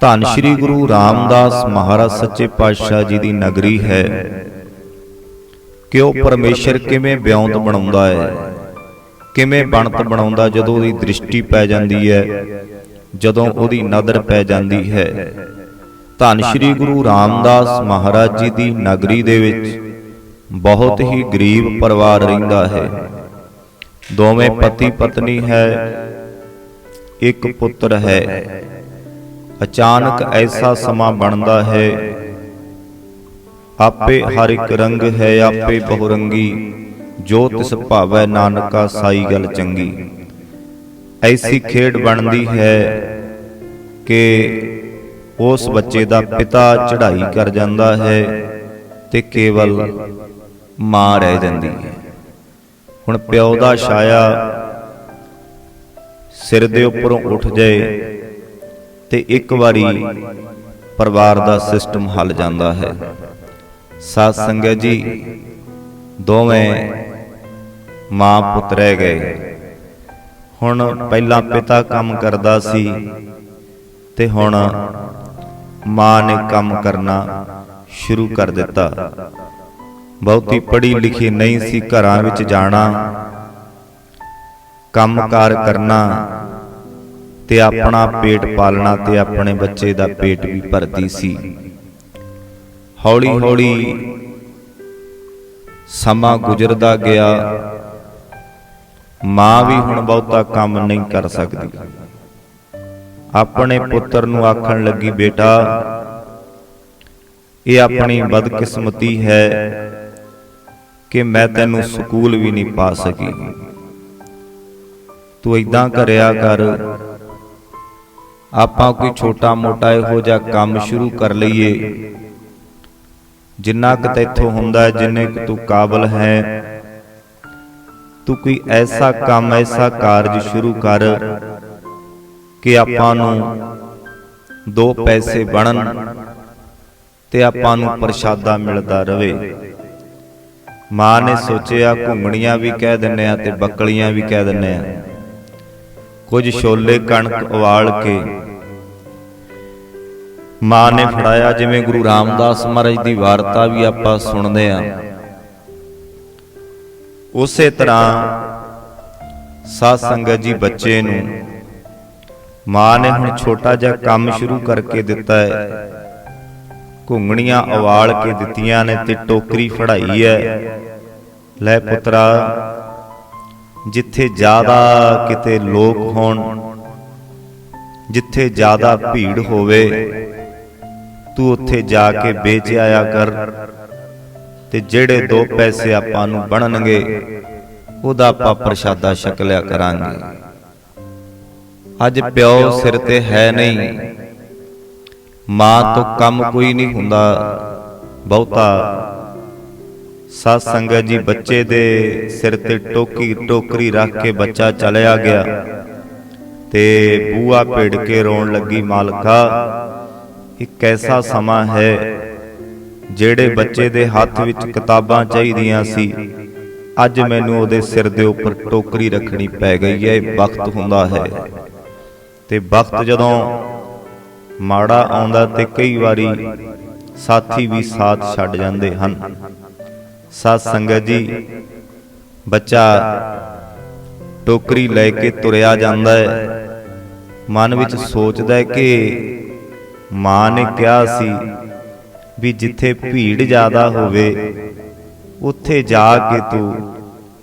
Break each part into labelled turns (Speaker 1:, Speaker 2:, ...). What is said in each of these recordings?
Speaker 1: ਧੰਨ ਸ਼੍ਰੀ ਗੁਰੂ ਰਾਮਦਾਸ ਮਹਾਰਾਜ ਸੱਚੇ ਪਾਤਸ਼ਾਹ ਜੀ ਦੀ ਨਗਰੀ ਹੈ। ਕਿ ਉਹ ਪਰਮੇਸ਼ਰ ਕਿਵੇਂ ਬਿਉਂਤ ਬਣਾਉਂਦਾ ਹੈ? ਕਿਵੇਂ ਬਣਤ ਬਣਾਉਂਦਾ ਜਦੋਂ ਉਹਦੀ ਦ੍ਰਿਸ਼ਟੀ ਪੈ ਜਾਂਦੀ ਹੈ? ਜਦੋਂ ਉਹਦੀ ਨਜ਼ਰ ਪੈ ਜਾਂਦੀ ਹੈ। ਧੰਨ ਸ਼੍ਰੀ ਗੁਰੂ ਰਾਮਦਾਸ ਮਹਾਰਾਜ ਜੀ ਦੀ ਨਗਰੀ ਦੇ ਵਿੱਚ ਬਹੁਤ ਹੀ ਗਰੀਬ ਪਰਿਵਾਰ ਰਹਿੰਦਾ ਹੈ। ਦੋਵੇਂ ਪਤੀ ਪਤਨੀ ਹੈ। ਇੱਕ ਪੁੱਤਰ ਹੈ। ਅਚਾਨਕ ਐਸਾ ਸਮਾਂ ਬਣਦਾ ਹੈ। ਆਪੇ ਹਰ ਇੱਕ ਰੰਗ ਹੈ ਆਪੇ ਬਹੁਰੰਗੀ। ਜੋ ਤਿਸ ਭਾਵੈ ਨਾਨਕਾ ਸਾਈ ਗੱਲ ਚੰਗੀ। ਐਸੀ ਖੇਡ ਬਣਦੀ ਹੈ ਕਿ ਉਸ ਬੱਚੇ ਦਾ ਪਿਤਾ ਚੜ੍ਹਾਈ ਕਰ ਜਾਂਦਾ ਹੈ ਤੇ ਕੇਵਲ ਮਾਂ ਰਹਿ ਜਾਂਦੀ ਹੈ। ਹੁਣ ਪਿਓ ਦਾ ਛਾਇਆ ਸਿਰ ਦੇ ਉੱਪਰੋਂ ਉੱਠ ਜਾਏ। ਤੇ ਇੱਕ ਵਾਰੀ ਪਰਿਵਾਰ ਦਾ ਸਿਸਟਮ ਹੱਲ ਜਾਂਦਾ ਹੈ। ਸਾਧ ਸੰਗਤ ਜੀ, ਦੋਵੇਂ ਮਾਂ ਪੁੱਤ ਰਹਿ ਗਏ। ਹੁਣ ਪਹਿਲਾਂ ਪਿਤਾ ਕੰਮ ਕਰਦਾ ਸੀ ਤੇ ਹੁਣ ਮਾਂ ਨੇ ਕੰਮ ਕਰਨਾ ਸ਼ੁਰੂ ਕਰ ਦਿੱਤਾ। ਬਹੁਤੀ ਪੜ੍ਹੀ ਲਿਖੀ ਨਹੀਂ ਸੀ ਘਰਾਂ ਵਿੱਚ ਜਾਣਾ ਕੰਮਕਾਰ ਕਰਨਾ ਤੇ ਆਪਣਾ ਪੇਟ ਪਾਲਣਾ ਤੇ ਆਪਣੇ ਬੱਚੇ ਦਾ ਪੇਟ ਵੀ ਭਰਦੀ ਸੀ। ਹੌਲੀ ਹੌਲੀ ਸਮਾਂ ਗੁਜ਼ਰਦਾ ਗਿਆ। ਮਾਂ ਵੀ ਹੁਣ ਬਹੁਤਾ ਕੰਮ ਨਹੀਂ ਕਰ ਸਕਦੀ। ਆਪਣੇ ਪੁੱਤਰ ਨੂੰ ਆਖਣ ਲੱਗੀ, ਬੇਟਾ, ਇਹ ਆਪਣੀ ਬਦਕਿਸਮਤੀ ਹੈ ਕਿ ਮੈਂ ਤੈਨੂੰ ਸਕੂਲ ਵੀ ਨਹੀਂ ਪਾ ਸਕੀ। ਤੂੰ ਇਦਾਂ ਕਰਿਆ ਕਰ ਆਪਾਂ ਕੋਈ ਛੋਟਾ ਮੋਟਾ ਇਹੋ ਜਿਹਾ ਕੰਮ ਸ਼ੁਰੂ ਕਰ ਲਈਏ। ਜਿੰਨਾ ਕੁ ਤੈਥੋਂ ਹੁੰਦਾ ਹੈ ਜਿੰਨੇ ਕੁ ਤੂੰ ਕਾਬਲ ਹੈ। ਤੂੰ ਕੋਈ ਐਸਾ ਕੰਮ, ਐਸਾ ਕਾਰਜ ਸ਼ੁਰੂ ਕਰ ਕਿ ਆਪਾਂ ਨੂੰ ਦੋ ਪੈਸੇ ਬਣਨ ਤੇ ਆਪਾਂ ਨੂੰ ਪ੍ਰਸ਼ਾਦਾ ਮਿਲਦਾ ਰਵੇ। ਮਾਂ ਨੇ ਸੋਚਿਆ ਘੁੰਗਣੀਆਂ ਵੀ ਕਹਿ ਦਿੰਨੇ ਆ ਤੇ ਬੱਕਲੀਆਂ ਵੀ ਕਹਿ ਦਿੰਨੇ ਆ। ਕੁਝ ਛੋਲੇ ਕਣਕ ਉਵਾਲ ਕੇ ਮਾਂ ਨੇ ਫੜਾਇਆ, ਜਿਵੇਂ ਗੁਰੂ ਰਾਮਦਾਸ ਮਹਾਰਾਜ ਦੀ ਵਾਰਤਾ ਵੀ ਆਪਾਂ ਸੁਣਦੇ ਆ ਉਸੇ ਤਰ੍ਹਾਂ ਸਾਧ ਸੰਗਤ ਜੀ ਬੱਚੇ ਨੂੰ ਮਾਂ ਨੇ ਹੁਣ ਛੋਟਾ ਜਿਹਾ ਕੰਮ ਸ਼ੁਰੂ ਕਰਕੇ ਦਿੱਤਾ ਹੈ। ਘੁੰਗਣੀਆਂ ਉਵਾਲ ਕੇ ਦਿੱਤੀਆਂ ਨੇ ਤੇ ਟੋਕਰੀ ਫੜਾਈ ਹੈ। ਲੈ ਪੁੱਤਰਾ ਜਿੱਥੇ ਜ਼ਿਆਦਾ ਕਿਤੇ ਲੋਕ ਹੋਣ, ਜਿੱਥੇ ਜ਼ਿਆਦਾ ਭੀੜ ਹੋਵੇ, ਤੂੰ ਉੱਥੇ ਜਾ ਕੇ ਵੇਚ ਆਇਆ ਕਰ। ਤੇ ਜਿਹੜੇ ਦੋ ਪੈਸੇ ਆਪਾਂ ਨੂੰ ਬਣਨਗੇ, ਉਹਦਾ ਆਪਾਂ ਪ੍ਰਸ਼ਾਦਾ ਛਕ ਲਿਆ ਕਰਾਂਗੇ। ਅੱਜ ਪਿਓ ਸਿਰ ਤੇ ਹੈ ਨਹੀਂ, ਮਾਂ ਤੋਂ ਕੰਮ ਕੋਈ ਨਹੀਂ ਹੁੰਦਾ। ਬਹੁਤਾ ਸਾਧ ਸੰਗਤ ਜੀ, ਬੱਚੇ ਦੇ ਸਿਰ ਤੇ ਟੋਕੀ, ਟੋਕਰੀ ਰੱਖ ਕੇ ਬੱਚਾ ਚਲਿਆ ਗਿਆ। ਤੇ ਬੂਆ ਭੇੜ ਕੇ ਰੋਣ ਲੱਗੀ, ਮਾਲਕਾ, ਇੱਕ ਐਸਾ ਸਮਾਂ ਹੈ ਜਿਹੜੇ ਬੱਚੇ ਦੇ ਹੱਥ ਵਿੱਚ ਕਿਤਾਬਾਂ ਚਾਹੀਦੀਆਂ ਸੀ। ਅੱਜ ਮੈਨੂੰ ਉਹਦੇ ਸਿਰ ਦੇ ਉੱਪਰ ਟੋਕਰੀ ਰੱਖਣੀ ਪੈ ਗਈ ਹੈ, ਇਹ ਵਕਤ ਹੁੰਦਾ ਹੈ। ਤੇ ਵਕਤ ਜਦੋਂ ਮਾੜਾ ਆਉਂਦਾ ਤੇ ਕਈ ਵਾਰੀ ਸਾਥੀ ਵੀ ਸਾਥ ਛੱਡ ਜਾਂਦੇ ਹਨ। ਸਤ ਸੰਗਤ ਜੀ, ਬੱਚਾ ਟੋਕਰੀ ਲੈ ਕੇ ਤੁਰਿਆ ਜਾਂਦਾ ਹੈ। ਮਨ ਵਿੱਚ ਸੋਚਦਾ ਹੈ ਕਿ ਮਾਂ ਨੇ ਕਿਹਾ ਸੀ ਵੀ ਜਿੱਥੇ ਭੀੜ ਜ਼ਿਆਦਾ ਹੋਵੇ, ਉੱਥੇ ਜਾ ਕੇ ਤੂੰ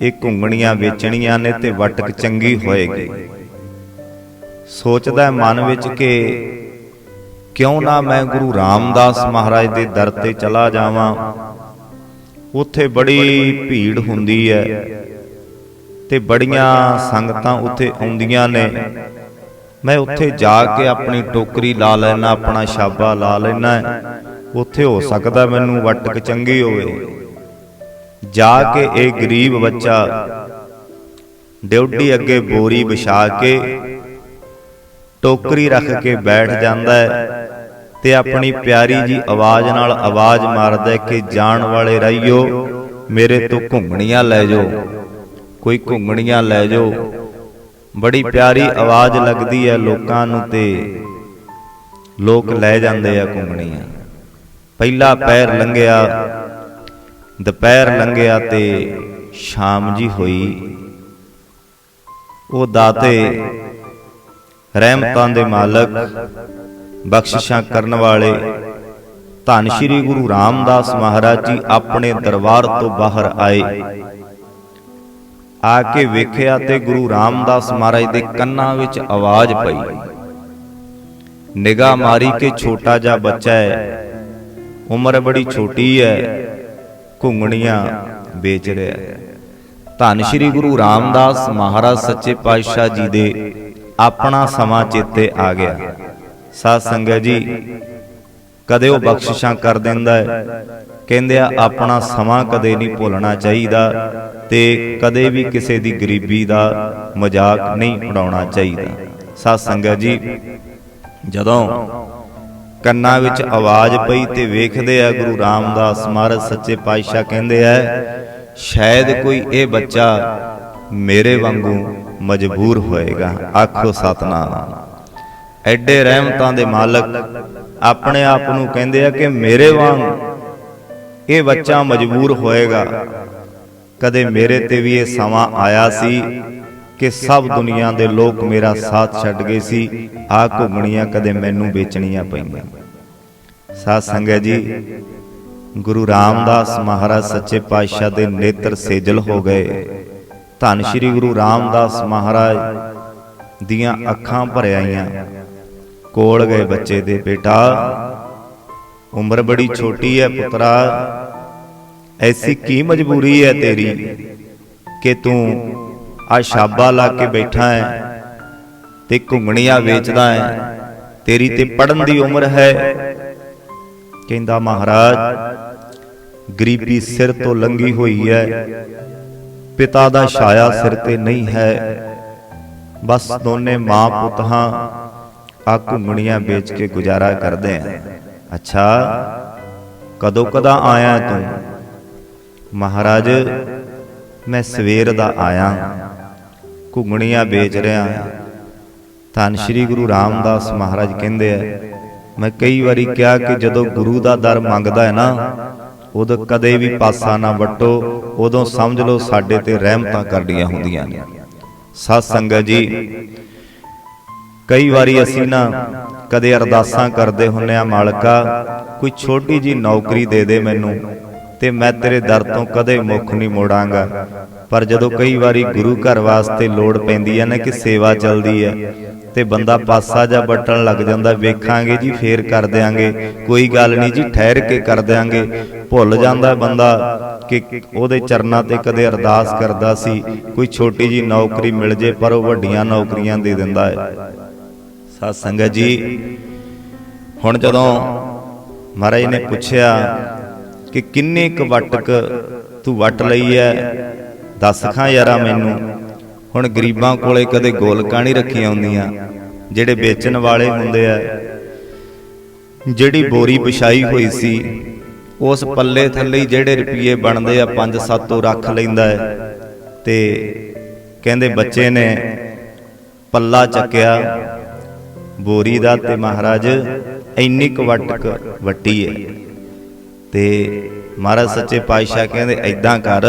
Speaker 1: ਇਹ ਘੁੰਗਣੀਆਂ ਵੇਚਣੀਆਂ ਨੇ ਤੇ ਵਟਕ ਚੰਗੀ ਹੋਏਗੀ। ਸੋਚਦਾ ਮਨ ਵਿੱਚ ਕਿ ਕਿਉਂ ਨਾ ਮੈਂ ਗੁਰੂ ਰਾਮਦਾਸ ਮਹਾਰਾਜ ਦੇ ਦਰ ਤੇ ਚਲਾ ਜਾਵਾਂ। ਉੱਥੇ ਬੜੀ ਭੀੜ ਹੁੰਦੀ ਹੈ ਤੇ ਬੜੀਆਂ ਸੰਗਤਾਂ ਉੱਥੇ ਆਉਂਦੀਆਂ ਨੇ। ਮੈਂ ਉੱਥੇ ਜਾ ਕੇ ਆਪਣੀ ਟੋਕਰੀ ਲਾ ਲੈਣਾ ਆਪਣਾ ਛਾਬਾ ਲਾ ਲੈਣਾ ਉੱਥੇ ਹੋ ਸਕਦਾ ਮੈਨੂੰ ਵਟਕ ਚੰਗੀ ਹੋਵੇ। ਜਾ ਕੇ ਇਹ ਗਰੀਬ ਬੱਚਾ ਡਿਊਟੀ ਅੱਗੇ ਬੋਰੀ ਵਿਛਾ ਕੇ ਟੋਕਰੀ ਰੱਖ ਕੇ ਬੈਠ ਜਾਂਦਾ ਹੈ। ਤੇ ਆਪਣੀ ਪਿਆਰੀ ਜੀ ਆਵਾਜ਼ ਨਾਲ ਆਵਾਜ਼ ਮਾਰਦਾ ਕਿ ਜਾਣ ਵਾਲੇ ਰਹੀਓ ਮੇਰੇ ਤੋਂ ਘੁੰਗਣੀਆਂ ਲੈ ਜਾਓ। ਕੋਈ ਘੁੰਗਣੀਆਂ ਲੈ ਜਾਓ। ਬੜੀ ਪਿਆਰੀ ਆਵਾਜ਼ ਲੱਗਦੀ ਹੈ ਲੋਕਾਂ ਨੂੰ ਤੇ ਲੋਕ ਲੈ ਜਾਂਦੇ ਆ ਘੁੰਗਣੀਆਂ। ਪਹਿਲਾ ਪੈਰ ਲੰਘਿਆ, ਦੁਪਹਿਰ ਲੰਘਿਆ ਤੇ ਸ਼ਾਮ ਜੀ ਹੋਈ। ਉਹ ਦਾਤੇ, ਰਹਿਮਤਾਂ ਦੇ ਮਾਲਕ ਬਖਸ਼ਿਸ਼ਾਂ ਕਰਨ ਵਾਲੇ। ਧੰਨ ਸ਼੍ਰੀ ਗੁਰੂ ਰਾਮਦਾਸ ਮਹਾਰਾਜ ਜੀ ਆਪਣੇ ਦਰਬਾਰ ਤੋਂ ਬਾਹਰ ਆਏ। ਆ ਕੇ ਵੇਖਿਆ ਤੇ ਗੁਰੂ ਰਾਮਦਾਸ ਮਹਾਰਾਜ ਦੇ ਕੰਨਾਂ ਵਿੱਚ ਆਵਾਜ਼ ਪਈ। ਨਿਗਾਹ ਮਾਰੀ ਕਿ ਛੋਟਾ ਜਿਹਾ ਬੱਚਾ ਹੈ। ਉਮਰ ਬੜੀ ਛੋਟੀ ਹੈ। ਘੁੰਗਣੀਆਂ ਵੇਚ ਰਿਹਾ ਹੈ। ਧੰਨ ਸ਼੍ਰੀ ਗੁਰੂ ਰਾਮਦਾਸ ਮਹਾਰਾਜ ਸੱਚੇ ਪਾਤਸ਼ਾਹ ਜੀ ਦੇ ਆਪਣਾ ਸਮਾਂ ਚੇਤੇ ਆ ਗਿਆ। ਸਾਧ ਸੰਗਤ ਜੀ, ਕਦੇ ਉਹ ਬਖਸ਼ਿਸ਼ਾਂ ਕਰ ਦਿੰਦਾ ਹੈ। ਕਹਿੰਦੇ ਆ, ਆਪਣਾ ਸਮਾਂ ਕਦੇ ਨਹੀਂ ਭੁੱਲਣਾ ਚਾਹੀਦਾ ਤੇ ਕਦੇ ਵੀ ਕਿਸੇ ਦੀ ਗਰੀਬੀ ਦਾ ਮਜ਼ਾਕ ਨਹੀਂ ਉਡਾਉਣਾ ਚਾਹੀਦਾ। ਸਾਧ ਸੰਗਤ ਜੀ, ਜਦੋਂ ਕੰਨਾਂ ਵਿੱਚ ਆਵਾਜ਼ ਪਈ ਤੇ ਵੇਖਦੇ ਆ ਗੁਰੂ ਰਾਮਦਾਸ ਮਹਾਰਾਜ ਸੱਚੇ ਪਾਤਸ਼ਾਹ ਕਹਿੰਦੇ ਆ, ਸ਼ਾਇਦ ਕੋਈ ਇਹ ਬੱਚਾ ਮੇਰੇ ਵਾਂਗੂ ਮਜਬੂਰ ਹੋਏਗਾ। ਆਖੋ ਸਤਨਾਮ। ਐਡੇ ਰਹਿਮਤਾਂ ਦੇ ਮਾਲਕ ਆਪਣੇ ਆਪ ਨੂੰ ਕਹਿੰਦੇ ਆ ਕਿ ਮੇਰੇ ਵਾਂਗ ਇਹ ਬੱਚਾ ਮਜਬੂਰ ਹੋਏਗਾ। ਕਦੇ ਮੇਰੇ ਤੇ ਵੀ ਇਹ ਸਮਾਂ ਆਇਆ ਸੀ ਕਿ ਸਭ ਦੁਨੀਆ ਦੇ ਲੋਕ ਮੇਰਾ ਸਾਥ ਛੱਡ ਗਏ ਸੀ ਆ ਘੁੰਮਣੀਆਂ ਕਦੇ ਮੈਨੂੰ ਵੇਚਣੀਆਂ ਪਈਆਂ। ਸਾਧ ਸੰਗਤ ਜੀ, ਗੁਰੂ ਰਾਮਦਾਸ ਮਹਾਰਾਜ ਸੱਚੇ ਪਾਤਸ਼ਾਹ ਦੇ ਨੇਤਰ ਸੇਜਲ ਹੋ ਗਏ। ਧੰਨ ਸ਼੍ਰੀ ਗੁਰੂ ਰਾਮਦਾਸ ਮਹਾਰਾਜ ਦੀਆਂ ਅੱਖਾਂ ਭਰ ਆਈਆਂ। ਕੋਲ ਗਏ ਬੱਚੇ ਦੇ ਬੇਟਾ। ਉਮਰ ਬੜੀ ਛੋਟੀ ਹੈ ਪੁੱਤਰਾ। ਐਸੀ ਕੀ ਮਜਬੂਰੀ ਹੈ ਤੇਰੀ ਕਿ ਤੂੰ ਆ ਸ਼ਾਬਾ ਲਾ ਕੇ ਬੈਠਾ ਹੈ ਤੇ ਘੁੰਗਣੀਆਂ ਵੇਚਦਾ ਹੈ। ਤੇਰੀ ਤੇ ਪੜਨ ਦੀ ਉਮਰ ਹੈ। ਕਹਿੰਦਾ ਮਹਾਰਾਜ ਗਰੀਬੀ ਸਿਰ ਤੋਂ ਲੰਗੀ ਹੋਈ ਹੈ। ਪਿਤਾ ਦਾ ਛਾਇਆ ਸਿਰ ਤੇ ਨਹੀਂ ਹੈ। ਬਸ ਦੋਨੇ ਮਾਂ ਪੁੱਤ ਹਾਂ। ਆ ਘੁੰਗਣੀਆਂ ਵੇਚ ਕੇ ਗੁਜ਼ਾਰਾ ਕਰਦੇ ਆ। ਅੱਛਾ, ਕਦੋਂ ਕਦਾ ਆਇਆ ਤੂੰ? ਮਹਾਰਾਜ, ਮੈਂ ਸਵੇਰ ਦਾ ਆਇਆ। ਘੁੰਗਣੀਆਂ ਵੇਚ ਰਿਹਾ। ਧੰਨ ਸ਼੍ਰੀ ਗੁਰੂ ਰਾਮਦਾਸ ਮਹਾਰਾਜ ਕਹਿੰਦੇ ਆ, ਮੈਂ ਕਈ ਵਾਰੀ ਕਿਹਾ ਕਿ ਜਦੋਂ ਗੁਰੂ ਦਾ ਦਰ ਮੰਗਦਾ ਹੈ ਨਾ, ਉਦੋਂ ਕਦੇ ਵੀ ਪਾਸਾ ਨਾ ਵੱਟੋ, ਉਦੋਂ ਸਮਝ ਲਓ ਸਾਡੇ ਤੇ ਰਹਿਮਤਾਂ ਕਰਦੀਆਂ ਹੁੰਦੀਆਂ ਨੇ। ਸਤ ਸੰਗਤ ਜੀ ਕਈ ਵਾਰੀ ਅਸੀਂ ਨਾ ਕਦੇ ਅਰਦਾਸਾਂ ਕਰਦੇ ਹੁੰਨੇ ਆ ਮਾਲਕਾ ਕੋਈ ਛੋਟੀ ਜੀ ਨੌਕਰੀ ਦੇ ਦੇ ਮੈਨੂੰ ਤੇ ਮੈਂ ਤੇਰੇ ਦਰ ਤੋਂ ਕਦੇ ਮੁਖ ਨਹੀਂ ਮੋੜਾਂਗਾ। ਪਰ ਜਦੋਂ ਕਈ ਵਾਰੀ ਗੁਰੂ ਘਰ ਵਾਸਤੇ ਲੋੜ ਪੈਂਦੀ ਹੈ ਨਾ ਕਿ ਸੇਵਾ ਚੱਲਦੀ ਹੈ ਤੇ ਬੰਦਾ ਪਾਸਾ ਜਾਂ ਬਟਣ ਲੱਗ ਜਾਂਦਾ ਵੇਖਾਂਗੇ ਜੀ ਫੇਰ ਕਰ ਦਿਆਂਗੇ। ਕੋਈ ਗੱਲ ਨਹੀਂ ਜੀ ਠਹਿਰ ਕੇ ਕਰ ਦਿਆਂਗੇ। ਭੁੱਲ ਜਾਂਦਾ ਬੰਦਾ ਕਿ ਉਹਦੇ ਚਰਨਾਂ ਤੇ ਕਦੇ ਅਰਦਾਸ ਕਰਦਾ ਸੀ ਕੋਈ ਛੋਟੀ ਜੀ ਨੌਕਰੀ ਮਿਲ ਜੇ ਪਰ ਉਹ ਵੱਡੀਆਂ ਨੌਕਰੀਆਂ ਦੇ ਦਿੰਦਾ ਹੈ। ਸਤ ਸੰਗਤ ਜੀ, ਹੁਣ ਜਦੋਂ ਮਹਾਰਾਜ ਨੇ ਪੁੱਛਿਆ ਕਿ ਕਿੰਨੇ ਕੁ ਵਟਕ ਤੂੰ ਵਟ ਲਈ ਐ, ਦੱਸ ਖਾਂ ਯਾਰਾ ਮੈਨੂੰ। ਹੁਣ ਗਰੀਬਾਂ ਕੋਲੇ ਕਦੇ ਗੋਲਕਾਂ ਨਹੀਂ ਰੱਖੀਆਂ ਹੁੰਦੀਆਂ, ਜਿਹੜੇ ਵੇਚਣ ਵਾਲੇ ਹੁੰਦੇ ਆ ਜਿਹੜੀ ਬੋਰੀ ਵਿਛਾਈ ਹੋਈ ਸੀ, ਉਸ ਪੱਲੇ ਥੱਲੇ ਜਿਹੜੇ ਰੁਪਏ ਬਣਦੇ ਆ 5-7 ਤੋਂ ਰੱਖ ਲੈਂਦਾ ਹੈ ਤੇ ਕਹਿੰਦੇ ਬੱਚੇ ਨੇ ਪੱਲਾ ਚੱਕਿਆ ਬੋਰੀ ਦਾ ਤੇ ਮਹਾਰਾਜ ਇੰਨੀ ਕੁ ਵਟਕ ਵੱਟੀ ਹੈ ਤੇ ਮਹਾਰਾਜ ਸੱਚੇ ਪਾਤਸ਼ਾਹ ਕਹਿੰਦੇ ਐਦਾਂ ਕਰ,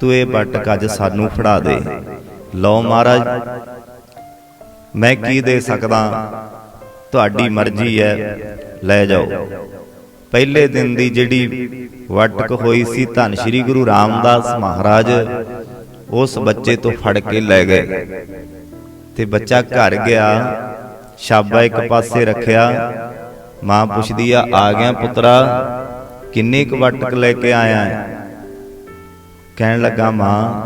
Speaker 1: ਤੂੰ ਇਹ ਵਟਕ ਅੱਜ ਸਾਨੂੰ ਫੜਾ ਦੇ। ਲਓ ਮਹਾਰਾਜ, ਮੈਂ ਕੀ ਦੇ ਸਕਦਾ? ਤੁਹਾਡੀ ਮਰਜ਼ੀ ਹੈ ਲੈ ਜਾਓ। ਪਹਿਲੇ ਦਿਨ ਦੀ ਜਿਹੜੀ ਵਟਕ ਹੋਈ ਸੀ, ਧੰਨ ਸ਼੍ਰੀ ਗੁਰੂ ਰਾਮਦਾਸ ਮਹਾਰਾਜ ਉਸ ਬੱਚੇ ਤੋਂ ਫੜ ਕੇ ਲੈ ਗਏ। ਤੇ ਬੱਚਾ ਘਰ ਗਿਆ। ਸ਼ਾਬਾ ਇੱਕ ਪਾਸੇ ਰੱਖਿਆ। ਮਾਂ ਪੁੱਛਦੀ ਆ ਆ ਗਿਆ ਪੁੱਤਰਾ? ਕਿੰਨੇ ਕੁ ਵਟਕ ਲੈ ਕੇ ਆਇਆ ਹੈ? ਕਹਿਣ ਲੱਗਾ ਮਾਂ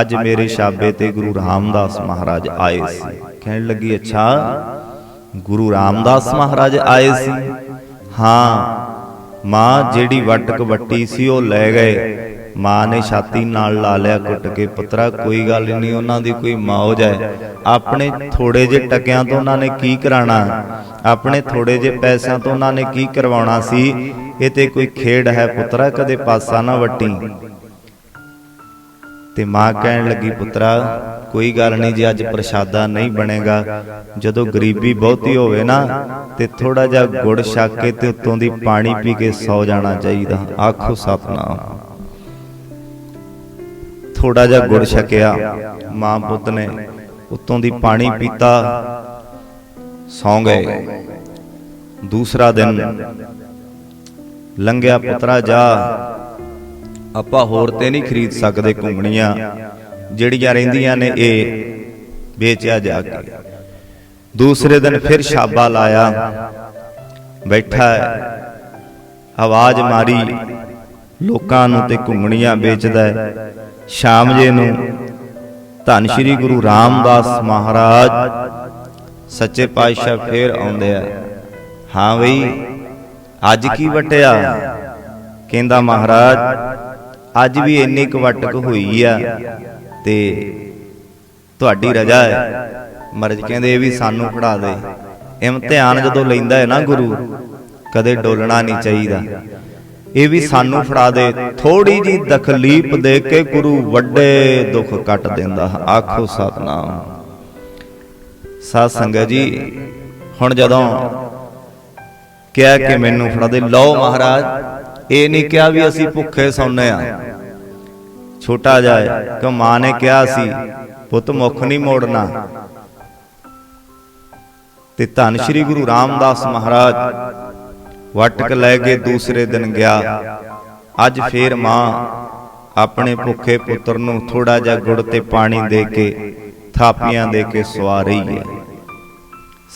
Speaker 1: ਅੱਜ ਮੇਰੇ ਸ਼ਾਬੇ ਤੇ ਗੁਰੂ ਰਾਮਦਾਸ ਮਹਾਰਾਜ ਆਏ ਸੀ। ਕਹਿਣ ਲੱਗੀ ਅੱਛਾ ਗੁਰੂ ਰਾਮਦਾਸ ਮਹਾਰਾਜ ਆਏ ਸੀ? ਹਾਂ ਮਾਂ ਜਿਹੜੀ ਵਟਕ ਵੱਟੀ ਸੀ ਉਹ ਲੈ ਗਏ। ਮਾਂ ਨੇ ਛਾਤੀ ਨਾਲ ਲਾ ਲਿਆ, ਕੁੱਟ ਕੇ। ਪੁੱਤਰਾ, ਕੋਈ ਗੱਲ ਨਹੀਂ, ਉਹਨਾਂ ਦੀ ਕੋਈ ਮੌਜ ਹੈ। ਆਪਣੇ ਥੋੜੇ ਜਿਹੇ ਟਕਿਆਂ ਤੋਂ ਉਹਨਾਂ ਨੇ ਕੀ ਕਰਾਣਾ? ਆਪਣੇ ਥੋੜੇ ਜਿਹੇ ਪੈਸਿਆਂ ਤੋਂ ਉਹਨਾਂ ਨੇ ਕੀ ਕਰਵਾਉਣਾ ਸੀ? ਇਹ ਤੇ ਕੋਈ ਖੇਡ ਹੈ, ਪੁੱਤਰਾ, ਕਦੇ ਪਾਸਾ ਨਾ ਵੱਟੀ। ਤੇ ਮਾਂ ਕਹਿਣ ਲੱਗੀ, ਪੁੱਤਰਾ, ਕੋਈ ਗੱਲ ਨਹੀਂ, ਜੇ ਅੱਜ ਪ੍ਰਸ਼ਾਦਾ ਨਹੀਂ ਬਣੇਗਾ, ਜਦੋਂ ਗਰੀਬੀ ਬਹੁਤੀ ਹੋਵੇ ਨਾ, ਤੇ ਥੋੜਾ ਜਿਹਾ ਗੁੜ ਛੱਕ ਕੇ ਤੇ ਉਤੋਂ ਦੀ ਪਾਣੀ ਪੀ ਕੇ ਸੌ ਜਾਣਾ ਚਾਹੀਦਾ। ਆਖੋ ਸਤਨਾਮ। ਥੋੜਾ ਜਿਹਾ ਗੁੜ ਛਕਿਆ। ਮਾਂ ਪੁੱਤ ਨੇ ਉਤੋਂ ਦੀ ਪਾਣੀ ਪੀਤਾ ਸੌਂ ਗਏ। ਦੂਸਰਾ ਦਿਨ ਲੰਘਿਆ ਪੁੱਤਰਾ ਜਾ। ਆਪਾਂ ਹੋਰ ਤੇ ਨਹੀਂ ਖਰੀਦ ਸਕਦੇ ਘੁੰਗਣੀਆਂ ਜਿਹੜੀਆਂ ਰਹਿੰਦੀਆਂ ਨੇ ਇਹ ਵੇਚਿਆ ਜਾ ਕੇ। ਦੂਸਰੇ ਦਿਨ ਫਿਰ ਛਾਬਾ ਲਾਇਆ। ਬੈਠਾ ਆਵਾਜ਼ ਮਾਰੀ। ਲੋਕਾਂ ਨੂੰ ਤੇ ਘੁੰਗਣੀਆਂ ਵੇਚਦਾ ਹੈ। ਸ਼ਾਮ ਜੇ ਨੂੰ ਧੰਨ ਸ਼੍ਰੀ ਗੁਰੂ ਰਾਮਦਾਸ ਮਹਾਰਾਜ ਸੱਚੇ ਪਾਤਸ਼ਾਹ ਫੇਰ ਆਉਂਦੇ ਆ। ਹਾਂ ਬਈ, ਅੱਜ ਕੀ ਵਟਿਆ? ਕਹਿੰਦਾ ਮਹਾਰਾਜ, ਅੱਜ ਵੀ ਇੰਨੀ ਕੁ ਵਟਕ ਹੋਈ ਆ ਤੇ ਤੁਹਾਡੀ ਰਜਾ ਹੈ। ਮਰਜ ਕਹਿੰਦੇ ਇਹ ਵੀ ਸਾਨੂੰ ਪੜਾ ਦੇ। ਇਮਤਿਹਾਨ ਜਦੋਂ ਲੈਂਦਾ ਹੈ ਨਾ ਗੁਰੂ, ਕਦੇ ਡੋਲਣਾ ਨਹੀਂ ਚਾਹੀਦਾ। ਇਹ ਵੀ ਸਾਨੂੰ ਫੜਾ ਦੇ। ਥੋੜੀ ਜੀ ਤਕਲੀਫ ਦੇ ਕੇ ਗੁਰੂ ਵੱਡੇ ਦੁੱਖ ਕੱਟ ਦਿੰਦਾ। ਆਖੋ ਸਤਨਾਮ। ਸਾਧ ਸੰਗਤ ਜੀ ਹੁਣ ਜਦੋਂ ਕਿਹਾ ਕਿ ਮੈਨੂੰ ਫੜਾ ਦੇ। ਲਓ ਮਹਾਰਾਜ ਇਹ ਨਹੀਂ ਕਿਹਾ ਵੀ ਅਸੀਂ ਭੁੱਖੇ ਸੌਂਨੇ ਆ ਛੋਟਾ ਜਿਹਾ ਕਿ ਮਾਂ ਨੇ ਕਿਹਾ ਸੀ ਪੁੱਤ ਮੁਖ ਨਹੀਂ ਮੋੜਨਾ। ਤੇ ਧੰਨ ਸ਼੍ਰੀ ਗੁਰੂ ਰਾਮਦਾਸ ਮਹਾਰਾਜ ਵਟਕ ਲੈ ਕੇ ਦੂਸਰੇ ਦਿਨ ਗਿਆ। ਅੱਜ ਫੇਰ ਮਾਂ ਆਪਣੇ ਭੁੱਖੇ ਪੁੱਤਰ ਨੂੰ ਥੋੜਾ ਜਿਹਾ ਗੁੜ ਤੇ ਪਾਣੀ ਦੇ ਕੇ ਥਾਪੀਆਂ ਦੇ ਕੇ ਸਵਾ ਰਹੀ ਹੈ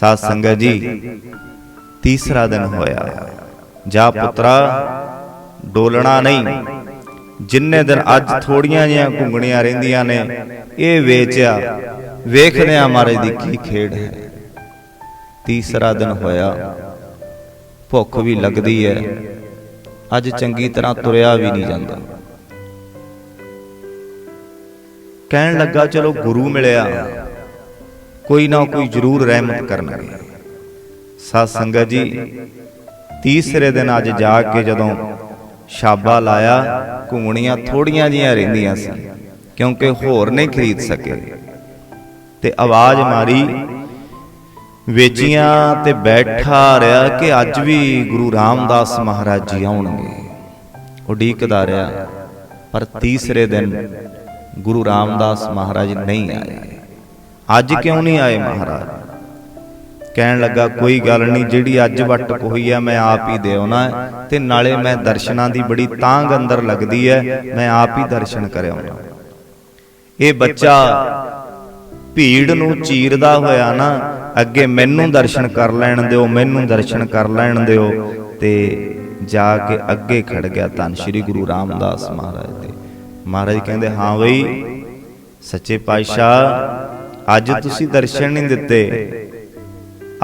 Speaker 1: ਸਾਧ ਸੰਗਤ ਜੀ ਤੀਸਰਾ ਦਿਨ ਹੋਇਆ। ਜਾ ਪੁੱਤਰਾ ਡੋਲਣਾ ਨਹੀਂ। ਜਿੰਨੇ ਦਿਨ ਅੱਜ ਥੋੜੀਆਂ ਜੀਆਂ ਘੁੰਗਣੀਆਂ ਰਹਿੰਦੀਆਂ ਨੇ ਇਹ ਵੇਚਿਆ। ਵੇਖਦੇ ਆ ਮਹਾਰਾਜ ਦੀ ਕੀ ਖੇਡ ਹੈ। ਤੀਸਰਾ ਦਿਨ ਹੋਇਆ। ਭੁੱਖ ਵੀ ਲੱਗਦੀ ਹੈ। ਅੱਜ ਚੰਗੀ ਤਰ੍ਹਾਂ ਤੁਰਿਆ ਵੀ ਨਹੀਂ ਜਾਂਦਾ। ਕਹਿਣ ਲੱਗਾ, ਚਲੋ ਗੁਰੂ ਮਿਲਿਆ। ਕੋਈ ਨਾ ਕੋਈ ਜ਼ਰੂਰ ਰਹਿਮਤ ਕਰਨਗੇ। ਸਾਧ ਸੰਗਤ ਜੀ, ਤੀਸਰੇ ਦਿਨ ਅੱਜ ਜਾ ਕੇ ਜਦੋਂ ਸ਼ਾਬਾ ਲਾਇਆ ਘੁੰਗਣੀਆਂ ਥੋੜੀਆਂ ਜੀਆਂ ਰਹਿੰਦੀਆਂ ਸੀ, ਕਿਉਂਕਿ ਹੋਰ ਨਹੀਂ ਖਰੀਦ ਸਕੇ। ਤੇ ਆਵਾਜ਼ ਮਾਰੀ ਵੇਚੀਆਂ ਤੇ ਬੈਠਾ ਰਿਹਾ ਕਿ ਅੱਜ ਵੀ ਗੁਰੂ ਰਾਮਦਾਸ ਮਹਾਰਾਜ ਜੀ ਆਉਣਗੇ। ਉਡੀਕਦਾ ਰਿਹਾ। ਪਰ ਤੀਸਰੇ ਦਿਨ ਗੁਰੂ ਰਾਮਦਾਸ ਮਹਾਰਾਜ ਨਹੀਂ ਆਏ। ਅੱਜ ਕਿਉਂ ਨਹੀਂ ਆਏ ਮਹਾਰਾਜ? ਕਹਿਣ ਲੱਗਾ ਕੋਈ ਗੱਲ ਨਹੀਂ ਜਿਹੜੀ ਅੱਜ ਵਟਕ ਹੋਈ ਆ ਮੈਂ ਆਪ ਹੀ ਦੇਉਣਾ ਤੇ ਨਾਲੇ ਮੈਂ ਦਰਸ਼ਨਾਂ ਦੀ ਬੜੀ ਤਾਂਗ ਅੰਦਰ ਲੱਗਦੀ ਹੈ ਮੈਂ ਆਪ ਹੀ ਦਰਸ਼ਨ ਕਰਿਆਉਣਾ ਇਹ ਬੱਚਾ ਭੀੜ ਨੂੰ ਚੀਰਦਾ ਹੋਇਆ ਨਾ ਅੱਗੇ ਮੈਨੂੰ ਦਰਸ਼ਨ ਕਰ ਲੈਣ ਦਿਓ ਮੈਨੂੰ ਦਰਸ਼ਨ ਕਰ ਲੈਣ ਦਿਓ। ਤੇ ਜਾ ਕੇ ਅੱਗੇ ਖੜ ਗਿਆ ਧੰਨ ਸ਼੍ਰੀ ਗੁਰੂ ਰਾਮਦਾਸ ਮਹਾਰਾਜ ਦੇ। ਮਹਾਰਾਜ ਕਹਿੰਦੇ ਹਾਂ ਬਈ ਸੱਚੇ ਪਾਤਸ਼ਾਹ ਅੱਜ ਤੁਸੀਂ ਦਰਸ਼ਨ ਨਹੀਂ ਦਿੱਤੇ।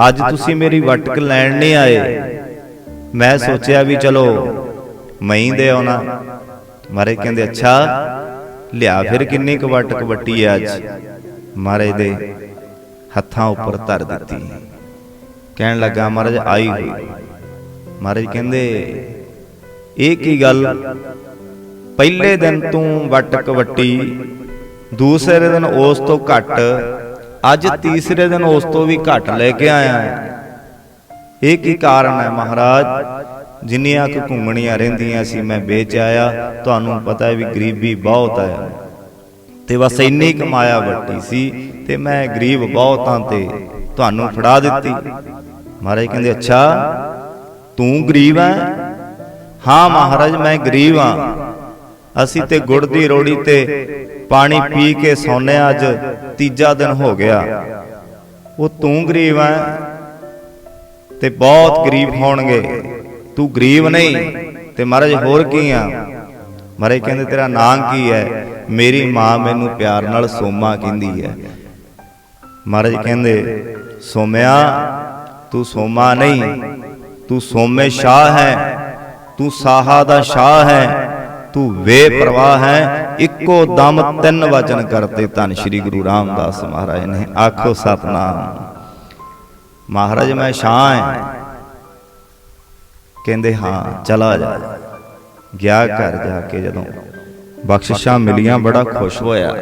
Speaker 1: ਅੱਜ ਤੁਸੀਂ ਮੇਰੀ ਵਟਕ ਲੈਣ ਨਹੀਂ ਆਏ। ਮੈਂ ਸੋਚਿਆ ਵੀ ਚਲੋ ਮਈ ਦੇ ਆਉਣਾ ਮਹਾਰਾਜ ਕਹਿੰਦੇ ਅੱਛਾ ਲਿਆ ਫਿਰ ਕਿੰਨੀ ਕੁ ਵਟਕ ਵੱਟੀ ਹੈ ਅੱਜ? ਮਹਾਰਾਜ ਦੇ ਹੱਥਾਂ ਉੱਪਰ ਧਰ ਦਿੱਤੀ। ਕਹਿਣ ਲੱਗਾ, ਮਹਾਰਾਜ, ਆਈ ਹੋਈ। ਮਹਾਰਾਜ ਕਹਿੰਦੇ, ਇਹ ਕੀ ਗੱਲ? ਪਹਿਲੇ ਦਿਨ ਤੂੰ ਵਟਕ ਵੱਟੀ ਦੂਸਰੇ ਦਿਨ ਉਸ ਤੋਂ ਘੱਟ, ਅੱਜ ਤੀਸਰੇ ਦਿਨ ਉਸ ਤੋਂ ਵੀ ਘੱਟ ਲੈ ਕੇ ਆਇਆ ਇਹ ਕੀ ਕਾਰਨ ਹੈ, ਮਹਾਰਾਜ? ਜਿੰਨੀਆਂ ਕੁ ਘੁੰਮਣੀਆਂ ਰਹਿੰਦੀਆਂ ਸੀ, ਮੈਂ ਵੇਚ ਆਇਆ। ਤੁਹਾਨੂੰ ਪਤਾ ਹੈ ਵੀ ਗਰੀਬੀ ਬਹੁਤ ਹੈ। ਤੇ ਬਸ ਇੰਨੀ ਕਮਾਇਆ ਵੱਟੀ ਸੀ ਤੇ ਮੈਂ ਗਰੀਬ ਬਹੁਤ ਤੇ ਤੁਹਾਨੂੰ ਫੜਾ ਦਿੱਤੀ। ਮਹਾਰਾਜ ਕਹਿੰਦੇ ਅੱਛਾ ਤੂੰ ਗਰੀਬ ਹੈ? ਹਾਂ? ਮਹਾਰਾਜ ਮੈਂ ਗਰੀਬ ਹਾਂ। ਅਸੀਂ ਤੇ ਗੁੜ ਦੀ ਰੋੜੀ ਤੇ ਪਾਣੀ ਪੀ ਕੇ ਸੌਂਨੇ ਅੱਜ ਤੀਜਾ ਦਿਨ ਹੋ ਗਿਆ। ਉਹ ਤੂੰ ਗਰੀਬ ਹੈ? ਤੇ ਬਹੁਤ ਗਰੀਬ ਹੋਣਗੇ। ਤੂੰ ਗਰੀਬ ਨਹੀਂ। ਤੇ ਮਹਾਰਾਜ ਹੋਰ ਕੀ ਆ? ਮਹਾਰਾਜ ਕਹਿੰਦੇ ਤੇਰਾ ਨਾਂ ਕੀ ਹੈ? ਮੇਰੀ ਮਾਂ ਮੈਨੂੰ ਪਿਆਰ ਨਾਲ ਸੋਮਾ ਕਹਿੰਦੀ ਹੈ। ਮਹਾਰਾਜ ਕਹਿੰਦੇ, ਸੋਮਿਆ, ਤੂੰ ਸੋਮਾ ਨਹੀਂ, ਤੂੰ ਸੋਮੇ ਸ਼ਾਹ ਹੈ, ਤੂੰ ਸਾਹਾ ਦਾ ਸ਼ਾਹ ਹੈ, ਤੂੰ ਵੇ ਪ੍ਰਵਾਹ ਹੈ, ਇੱਕੋ ਦਮ ਤਿੰਨ ਵਚਨ ਕਰਤੇ ਧੰਨ ਸ਼੍ਰੀ ਗੁਰੂ ਰਾਮਦਾਸ ਮਹਾਰਾਜ ਨੇ। ਆਖੋ ਸਤਨਾਮ। ਮਹਾਰਾਜ, ਮੈਂ ਸ਼ਾਹ ਹੈ। ਕਹਿੰਦੇ, ਹਾਂ, ਚਲਾ ਜਾ। ਗਿਆ ਘਰ ਜਾ ਕੇ ਜਦੋਂ ਬਖਸ਼ਿਸ਼ਾਂ ਮਿਲੀਆਂ ਬੜਾ ਖੁਸ਼ ਹੋਇਆ।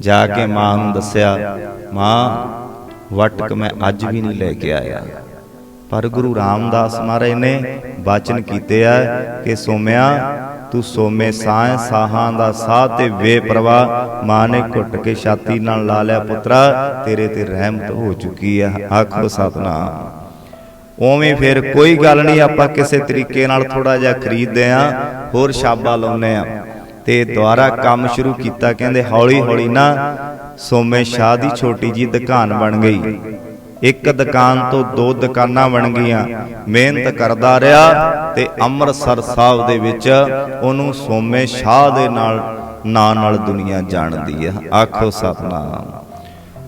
Speaker 1: ਜਾ ਕੇ ਮਾਂ ਨੂੰ ਦੱਸਿਆ ਮਾਂ ਵਟਕ ਮੈਂ ਅੱਜ ਵੀ ਨਹੀਂ ਲੈ ਕੇ ਆਇਆ। ਪਰ ਗੁਰੂ ਰਾਮਦਾਸ ਮਹਾਰਾਜ ਨੇ ਬਚਨ ਕੀਤੇ ਆ ਕਿ ਸੋਮਿਆ ਤੂੰ ਸੋਮੇ ਸਾਹ ਸਾਹਾਂ ਦਾ ਸਾਹ ਤੇ ਬੇਪਰਵਾਹ ਮਾਂ ਨੇ ਘੁੱਟ ਕੇ ਛਾਤੀ ਨਾਲ ਲਾ ਲਿਆ ਪੁੱਤਰਾ ਤੇਰੇ ਤੇ ਰਹਿਮਤ ਹੋ ਚੁੱਕੀ ਆ ਆਖੋ ਸਤਨਾਮ ਉਵੇਂ ਫਿਰ ਕੋਈ ਗੱਲ ਨਹੀਂ ਆਪਾਂ ਕਿਸੇ ਤਰੀਕੇ ਨਾਲ ਥੋੜਾ ਜਿਹਾ ਖਰੀਦਦੇ ਆ ਹੋਰ ਸ਼ਾਬਾ ਲਾਉਨੇ ਆ ਤੇ ਦੁਬਾਰਾ ਕੰਮ ਸ਼ੁਰੂ ਕੀਤਾ, ਕਹਿੰਦੇ, ਹੌਲੀ ਹੌਲੀ ਨਾ ਸੋਮੇ ਸ਼ਾਹ ਦੀ ਛੋਟੀ ਜੀ ਦੁਕਾਨ ਬਣ ਗਈ। ਇੱਕ ਦੁਕਾਨ ਤੋਂ ਦੋ ਦੁਕਾਨਾਂ ਬਣ ਗਈਆਂ। ਮਿਹਨਤ ਕਰਦਾ ਰਿਹਾ ਤੇ ਅੰਮ੍ਰਿਤਸਰ ਸਾਹਿਬ ਦੇ ਵਿੱਚ ਉਹਨੂੰ ਸੋਮੇ ਸ਼ਾਹ ਦੇ ਨਾਲ, ਨਾਂ ਨਾਲ ਦੁਨੀਆ ਜਾਣਦੀ ਆ ਆਖੋ ਸਤਨਾਮ।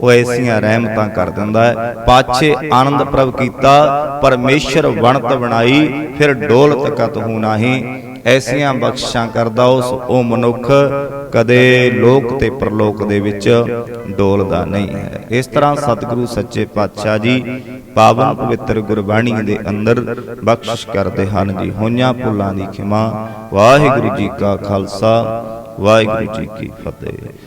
Speaker 1: ਉਹ ਐਸੀਆਂ ਰਹਿਮਤਾਂ ਕਰ ਦਿੰਦਾ ਹੈ। ਪਾਛੇ ਆਨੰਦ ਪ੍ਰਭ ਕੀਤਾ, ਪਰਮੇਸ਼ਰ ਵਣਤ ਬਣਾਈ, ਫਿਰ ਡੋਲਤ ਕਤ ਹੂ ਨਾਹੀ ਐਸੀਆਂ ਬਖਸ਼ਾਂ ਕਰਦਾ ਉਸ, ਉਹ ਮਨੁੱਖ ਕਦੇ ਲੋਕ ਤੇ ਪ੍ਰਲੋਕ ਦੇ ਵਿੱਚ ਡੋਲਦਾ ਨਹੀਂ ਹੈ। ਇਸ ਤਰ੍ਹਾਂ ਸਤਿਗੁਰੂ ਸੱਚੇ ਪਾਤਸ਼ਾਹ ਜੀ ਪਾਵਨ ਪਵਿੱਤਰ ਗੁਰਬਾਣੀ ਦੇ ਅੰਦਰ ਬਖਸ਼ ਕਰਦੇ ਹਨ ਜੀ। ਹੋਈਆਂ ਭੁੱਲਾਂ ਦੀ ਖਿਮਾ। ਵਾਹਿਗੁਰੂ ਜੀ ਕਾ ਖਾਲਸਾ, ਵਾਹਿਗੁਰੂ ਜੀ ਕੀ ਫਤਿਹ।